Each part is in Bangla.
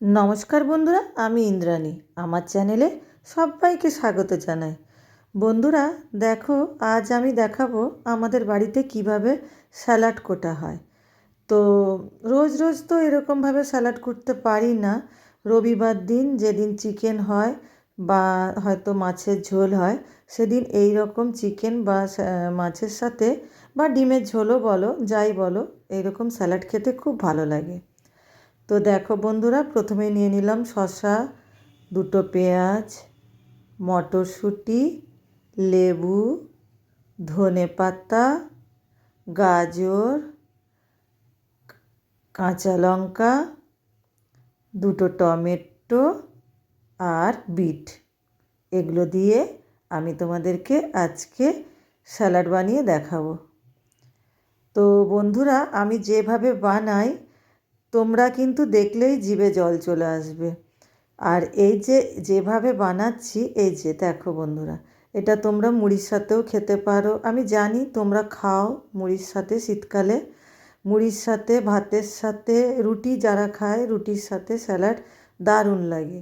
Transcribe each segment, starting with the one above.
নমস্কার বন্ধুরা, আমি ইন্দ্রাণী। আমার চ্যানেলে সবাইকে স্বাগত জানাই। বন্ধুরা, দেখো, আজ আমি দেখাবো আমাদের বাড়িতে কীভাবে স্যালাড কোটা হয়। তো রোজ রোজ তো এরকমভাবে স্যালাড করতে পারি না। রবিবার দিন যেদিন চিকেন হয় বা হয়তো মাছের ঝোল হয়, সেদিন এই রকম চিকেন বা মাছের সাথে বা ডিমের ঝোলও বলো, যাই বলো এইরকম স্যালাড খেতে খুব ভালো লাগে। তো দেখো বন্ধুরা, প্রথমে নিয়ে নিলাম শসা, দুটো পেঁয়াজ, মটরশুঁটি, লেবু, ধনে পাতা, গাজর, কাঁচা লঙ্কা, দুটো টমেটো আর বিট। এগুলো দিয়ে আমি তোমাদেরকে আজকে স্যালাড বানিয়ে দেখাবো। তো বন্ধুরা, আমি যেভাবে বানাই তোমরা কিন্তু দেখলেই জিভে জল চলে আসবে। আর এই যে, যেভাবে বানাচ্ছি, এই যে, দেখো বন্ধুরা, এটা তোমরা মুড়ির সাথেও খেতে পারো। আমি জানি তোমরা খাও মুড়ির সাথে শীতকালে। মুড়ির সাথে, ভাতের সাথে, রুটি যারা খায়, রুটির সাথে স্যালাড দারুণ লাগে।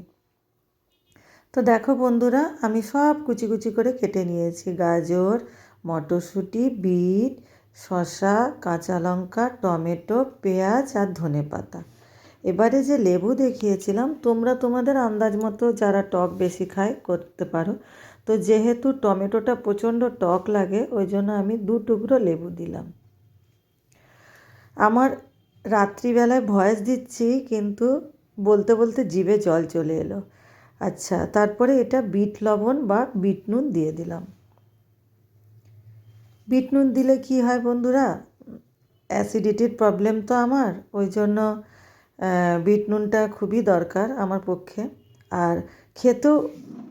তো দেখো বন্ধুরা, আমি সব কুচি কুচি করে কেটে নিয়েছি। গাজর, মটরশুঁটি, বিট শসা, কাঁচা লঙ্কা, টমেটো, পেঁয়াজ আর ধনে পাতা। এবারে যে লেবু দেখিয়েছিলাম, তোমরা তোমাদের আন্দাজ মতো যারা টক বেশি খায় করতে পারো। তো যেহেতু টমেটোটা প্রচণ্ড টক লাগে, ওই জন্য আমি দু টুকরো লেবু দিলাম। আমার রাত্রিবেলায় ভয়েস দিচ্ছি, কিন্তু বলতে বলতে জিভে জল চলে এলো। আচ্ছা তারপরে এটা বিট লবণ বা বিট নুন দিয়ে দিলাম। বিট নুন দিলে কি হয় বন্ধুরা? অ্যাসিডিটির প্রবলেম তো আমার, ওই জন্য বিট নুনটা খুবই দরকার আমার পক্ষে। আর খেতেও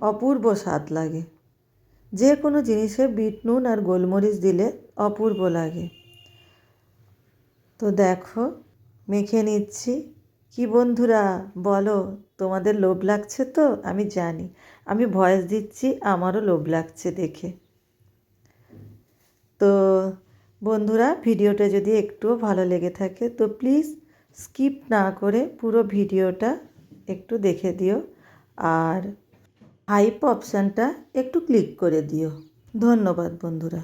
অপূর্ব স্বাদ লাগে। যে কোনো জিনিসে বিট নুন আর গোলমরিচ দিলে অপূর্ব লাগে। তো দেখো, মেখে নিচ্ছি। কি বন্ধুরা, বলো, তোমাদের লোভ লাগছে তো? আমি জানি। আমি ভয়েস দিচ্ছি, আমারও লোভ লাগছে দেখে। তো বন্ধুরা, ভিডিওটা যদি একটুও ভালো লেগে থাকে, তো প্লিজ স্কিপ না করে পুরো ভিডিওটা একটু দেখে দিও আর হাইপ অপশানটা একটু ক্লিক করে দিও। ধন্যবাদ বন্ধুরা।